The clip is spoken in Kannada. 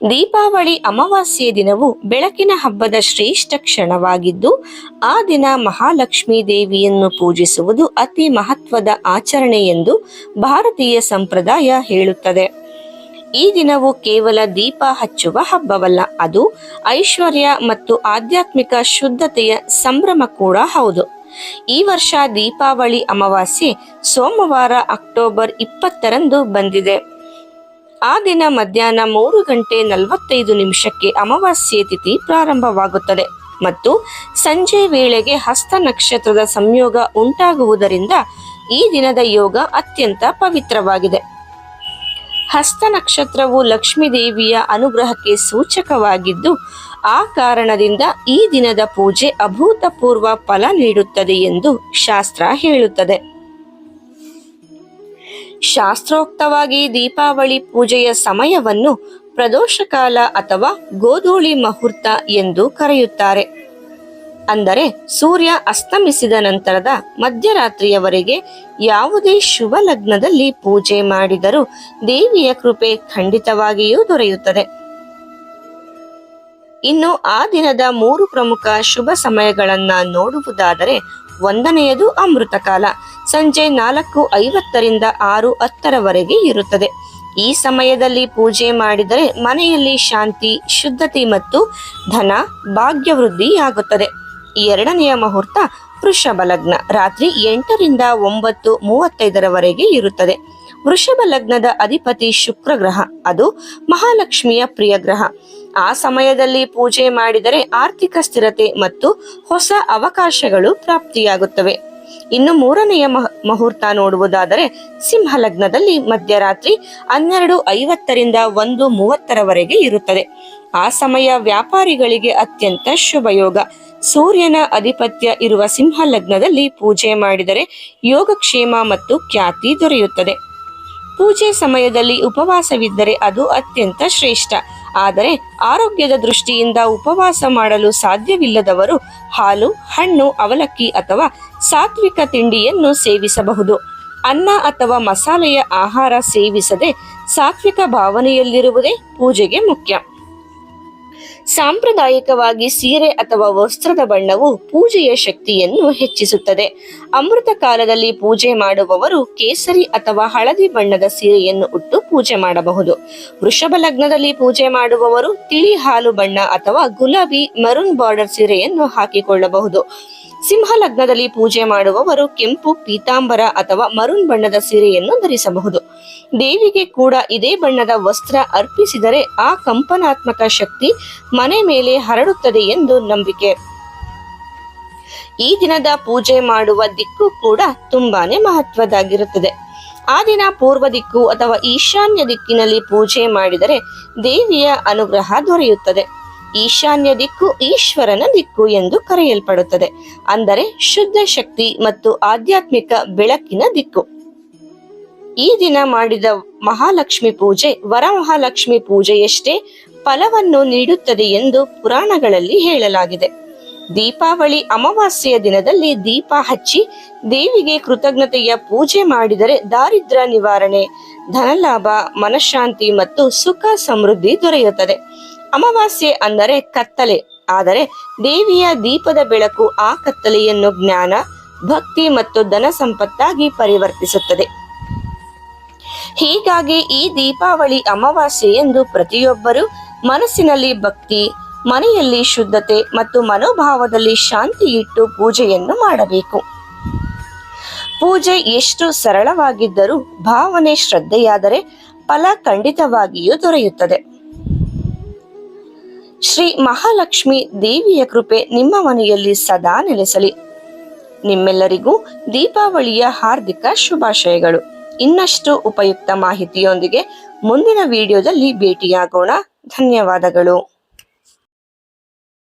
ದೀಪಾವಳಿ ಅಮಾವಾಸ್ಯೆ ದಿನವು ಬೆಳಕಿನ ಹಬ್ಬದ ಶ್ರೇಷ್ಠ ಕ್ಷಣವಾಗಿದ್ದು, ಆ ದಿನ ಮಹಾಲಕ್ಷ್ಮೀ ದೇವಿಯನ್ನು ಪೂಜಿಸುವುದು ಅತಿ ಮಹತ್ವದ ಆಚರಣೆ ಎಂದು ಭಾರತೀಯ ಸಂಪ್ರದಾಯ ಹೇಳುತ್ತದೆ. ಈ ದಿನವು ಕೇವಲ ದೀಪ ಹಚ್ಚುವ ಹಬ್ಬವಲ್ಲ, ಅದು ಐಶ್ವರ್ಯ ಮತ್ತು ಆಧ್ಯಾತ್ಮಿಕ ಶುದ್ಧತೆಯ ಸಂಭ್ರಮ ಕೂಡ ಹೌದು. ಈ ವರ್ಷ ದೀಪಾವಳಿ ಅಮಾವಾಸ್ಯೆ ಸೋಮವಾರ ಅಕ್ಟೋಬರ್ ಇಪ್ಪತ್ತರಂದು ಬಂದಿದೆ. ಆ ದಿನ ಮಧ್ಯಾಹ್ನ ಮೂರು ಗಂಟೆ ನಲವತ್ತೈದು ನಿಮಿಷಕ್ಕೆ ಅಮಾವಾಸ್ಯೆ ತಿಥಿ ಪ್ರಾರಂಭವಾಗುತ್ತದೆ ಮತ್ತು ಸಂಜೆ ವೇಳೆಗೆ ಹಸ್ತ ನಕ್ಷತ್ರದ ಸಂಯೋಗ ಉಂಟಾಗುವುದರಿಂದ ಈ ದಿನದ ಯೋಗ ಅತ್ಯಂತ ಪವಿತ್ರವಾಗಿದೆ. ಹಸ್ತ ನಕ್ಷತ್ರವು ಲಕ್ಷ್ಮೀ ದೇವಿಯ ಅನುಗ್ರಹಕ್ಕೆ ಸೂಚಕವಾಗಿದ್ದು, ಆ ಕಾರಣದಿಂದ ಈ ದಿನದ ಪೂಜೆ ಅಭೂತಪೂರ್ವ ಫಲ ನೀಡುತ್ತದೆ ಎಂದು ಶಾಸ್ತ್ರ ಹೇಳುತ್ತದೆ. ಶಾಸ್ತ್ರೋಕ್ತವಾಗಿ ದೀಪಾವಳಿ ಪೂಜೆಯ ಸಮಯವನ್ನು ಪ್ರದೋಷಕಾಲ ಅಥವಾ ಗೋಧೂಳಿ ಮುಹೂರ್ತ ಎಂದು ಕರೆಯುತ್ತಾರೆ. ಅಂದರೆ ಸೂರ್ಯ ಅಸ್ತಮಿಸಿದ ನಂತರದ ಮಧ್ಯರಾತ್ರಿಯವರೆಗೆ ಯಾವುದೇ ಶುಭ ಲಗ್ನದಲ್ಲಿ ಪೂಜೆ ಮಾಡಿದರೂ ದೇವಿಯ ಕೃಪೆ ಖಂಡಿತವಾಗಿಯೂ ದೊರೆಯುತ್ತದೆ. ಇನ್ನು ಆ ದಿನದ ಮೂರು ಪ್ರಮುಖ ಶುಭ ಸಮಯಗಳನ್ನ ನೋಡುವುದಾದರೆ ಒಂದನೆಯದು ಅಮೃತ ಕಾಲ. ಸಂಜೆ ನಾಲ್ಕು ಐವತ್ತರಿಂದ ಆರು ಹತ್ತರವರೆಗೆ ಇರುತ್ತದೆ. ಈ ಸಮಯದಲ್ಲಿ ಪೂಜೆ ಮಾಡಿದರೆ ಮನೆಯಲ್ಲಿ ಶಾಂತಿ, ಶುದ್ಧತೆ ಮತ್ತು ಧನ, ಭಾಗ್ಯವೃದ್ಧಿಯಾಗುತ್ತದೆ. ಎರಡನೆಯ ಮುಹೂರ್ತ ವೃಷಭ ಲಗ್ನ. ರಾತ್ರಿ ಎಂಟರಿಂದ ಒಂಬತ್ತು ಮೂವತ್ತೈದರವರೆಗೆ ಇರುತ್ತದೆ. ವೃಷಭ ಲಗ್ನದ ಅಧಿಪತಿ ಶುಕ್ರ ಗ್ರಹ ಅದು ಮಹಾಲಕ್ಷ್ಮಿಯ ಪ್ರಿಯ ಗ್ರಹ. ಆ ಸಮಯದಲ್ಲಿ ಪೂಜೆ ಮಾಡಿದರೆ ಆರ್ಥಿಕ ಸ್ಥಿರತೆ ಮತ್ತು ಹೊಸ ಅವಕಾಶಗಳು ಪ್ರಾಪ್ತಿಯಾಗುತ್ತವೆ. ಇನ್ನು ಮೂರನೆಯ ಮಹ- ಮುಹೂರ್ತ ನೋಡುವುದಾದರೆ ಸಿಂಹ ಲಗ್ನದಲ್ಲಿ ಮಧ್ಯರಾತ್ರಿ ಹನ್ನೆರಡು ಐವತ್ತರಿಂದ ಒಂದು ಮೂವತ್ತರವರೆಗೆ ಇರುತ್ತದೆ. ಆ ಸಮಯ ವ್ಯಾಪಾರಿಗಳಿಗೆ ಅತ್ಯಂತ ಶುಭಯೋಗ. ಸೂರ್ಯನ ಅಧಿಪತ್ಯ ಇರುವ ಸಿಂಹ ಲಗ್ನದಲ್ಲಿ ಪೂಜೆ ಮಾಡಿದರೆ ಯೋಗಕ್ಷೇಮ ಮತ್ತು ಖ್ಯಾತಿ ದೊರೆಯುತ್ತದೆ. ಪೂಜೆ ಸಮಯದಲ್ಲಿ ಉಪವಾಸವಿದ್ದರೆ ಅದು ಅತ್ಯಂತ ಶ್ರೇಷ್ಠ. ಆದರೆ ಆರೋಗ್ಯದ ದೃಷ್ಟಿಯಿಂದ ಉಪವಾಸ ಮಾಡಲು ಸಾಧ್ಯವಿಲ್ಲದವರು ಹಾಲು, ಹಣ್ಣು, ಅವಲಕ್ಕಿ ಅಥವಾ ಸಾತ್ವಿಕ ತಿಂಡಿಯನ್ನು ಸೇವಿಸಬಹುದು. ಅನ್ನ ಅಥವಾ ಮಸಾಲೆಯ ಆಹಾರ ಸೇವಿಸದೆ ಸಾತ್ವಿಕ ಭಾವನೆಯಲ್ಲಿರುವುದೇ ಪೂಜೆಗೆ ಮುಖ್ಯ. ಸಾಂಪ್ರದಾಯಿಕವಾಗಿ ಸೀರೆ ಅಥವಾ ವಸ್ತ್ರದ ಬಣ್ಣವು ಪೂಜೆಯ ಶಕ್ತಿಯನ್ನು ಹೆಚ್ಚಿಸುತ್ತದೆ. ಅಮೃತ ಕಾಲದಲ್ಲಿ ಪೂಜೆ ಮಾಡುವವರು ಕೇಸರಿ ಅಥವಾ ಹಳದಿ ಬಣ್ಣದ ಸೀರೆಯನ್ನು ಉಟ್ಟು ಪೂಜೆ ಮಾಡಬಹುದು. ವೃಷಭ ಲಗ್ನದಲ್ಲಿ ಪೂಜೆ ಮಾಡುವವರು ತಿಳಿ ಹಾಲು ಬಣ್ಣ ಅಥವಾ ಗುಲಾಬಿ ಮರುನ್ ಬಾರ್ಡರ್ ಸೀರೆಯನ್ನು ಹಾಕಿಕೊಳ್ಳಬಹುದು. ಸಿಂಹ ಲಗ್ನದಲ್ಲಿ ಪೂಜೆ ಮಾಡುವವರು ಕೆಂಪು, ಪೀತಾಂಬರ ಅಥವಾ ಮರುನ್ ಬಣ್ಣದ ಸೀರೆಯನ್ನು ಧರಿಸಬಹುದು. ದೇವಿಗೆ ಕೂಡ ಇದೇ ಬಣ್ಣದ ವಸ್ತ್ರ ಅರ್ಪಿಸಿದರೆ ಆ ಕಂಪನಾತ್ಮಕ ಶಕ್ತಿ ಮನೆ ಮೇಲೆ ಹರಡುತ್ತದೆ ಎಂದು ನಂಬಿಕೆ. ಈ ದಿನದ ಪೂಜೆ ಮಾಡುವ ದಿಕ್ಕು ಕೂಡ ತುಂಬಾನೇ ಮಹತ್ವದಾಗಿರುತ್ತದೆ ಆ ದಿನ ಪೂರ್ವ ದಿಕ್ಕು ಅಥವಾ ಈಶಾನ್ಯ ದಿಕ್ಕಿನಲ್ಲಿ ಪೂಜೆ ಮಾಡಿದರೆ ದೇವಿಯ ಅನುಗ್ರಹ ದೊರೆಯುತ್ತದೆ. ಈಶಾನ್ಯ ದಿಕ್ಕು ಈಶ್ವರನ ದಿಕ್ಕು ಎಂದು ಕರೆಯಲ್ಪಡುತ್ತದೆ. ಅಂದರೆ ಶುದ್ಧ ಶಕ್ತಿ ಮತ್ತು ಆಧ್ಯಾತ್ಮಿಕ ಬೆಳಕಿನ ದಿಕ್ಕು. ಈ ದಿನ ಮಾಡಿದ ಮಹಾಲಕ್ಷ್ಮಿ ಪೂಜೆ ವರಮಹಾಲಕ್ಷ್ಮಿ ಪೂಜೆಯಷ್ಟೇ ಫಲವನ್ನು ನೀಡುತ್ತದೆ ಎಂದು ಪುರಾಣಗಳಲ್ಲಿ ಹೇಳಲಾಗಿದೆ. ದೀಪಾವಳಿ ಅಮಾವಾಸ್ಯೆಯ ದಿನದಲ್ಲಿ ದೀಪ ಹಚ್ಚಿ ದೇವಿಗೆ ಕೃತಜ್ಞತೆಯ ಪೂಜೆ ಮಾಡಿದರೆ ದಾರಿದ್ರ್ಯ ನಿವಾರಣೆ, ಧನಲಾಭ, ಮನಃಶಾಂತಿ ಮತ್ತು ಸುಖ ಸಮೃದ್ಧಿ ದೊರೆಯುತ್ತದೆ. ಅಮಾವಾಸ್ಯೆ ಅಂದರೆ ಕತ್ತಲೆ, ಆದರೆ ದೇವಿಯ ದೀಪದ ಬೆಳಕು ಆ ಕತ್ತಲೆಯನ್ನು ಜ್ಞಾನ, ಭಕ್ತಿ ಮತ್ತು ಧನ ಸಂಪತ್ತಾಗಿ ಪರಿವರ್ತಿಸುತ್ತದೆ. ಹೀಗಾಗಿ ಈ ದೀಪಾವಳಿ ಅಮಾವಾಸ್ಯೆ ಎಂದು ಪ್ರತಿಯೊಬ್ಬರು ಮನಸ್ಸಿನಲ್ಲಿ ಭಕ್ತಿ ಮನೆಯಲ್ಲಿ ಶುದ್ಧತೆ ಮತ್ತು ಮನೋಭಾವದಲ್ಲಿ ಶಾಂತಿ ಇಟ್ಟು ಪೂಜೆಯನ್ನು ಮಾಡಬೇಕು. ಪೂಜೆ ಎಷ್ಟು ಸರಳವಾಗಿದ್ದರೂ ಭಾವನೆ ಶ್ರದ್ಧೆಯಾದರೆ ಫಲ ಖಂಡಿತವಾಗಿಯೂ ದೊರೆಯುತ್ತದೆ. ಶ್ರೀ ಮಹಾಲಕ್ಷ್ಮಿ ದೇವಿಯ ಕೃಪೆ ನಿಮ್ಮ ಮನೆಯಲ್ಲಿ ಸದಾ ನೆಲೆಸಲಿ. ನಿಮ್ಮೆಲ್ಲರಿಗೂ ದೀಪಾವಳಿಯ ಹಾರ್ದಿಕ ಶುಭಾಶಯಗಳು. ಇನ್ನಷ್ಟು ಉಪಯುಕ್ತ ಮಾಹಿತಿಯೊಂದಿಗೆ ಮುಂದಿನ ವಿಡಿಯೋದಲ್ಲಿ ಭೇಟಿಯಾಗೋಣ. ಧನ್ಯವಾದಗಳು.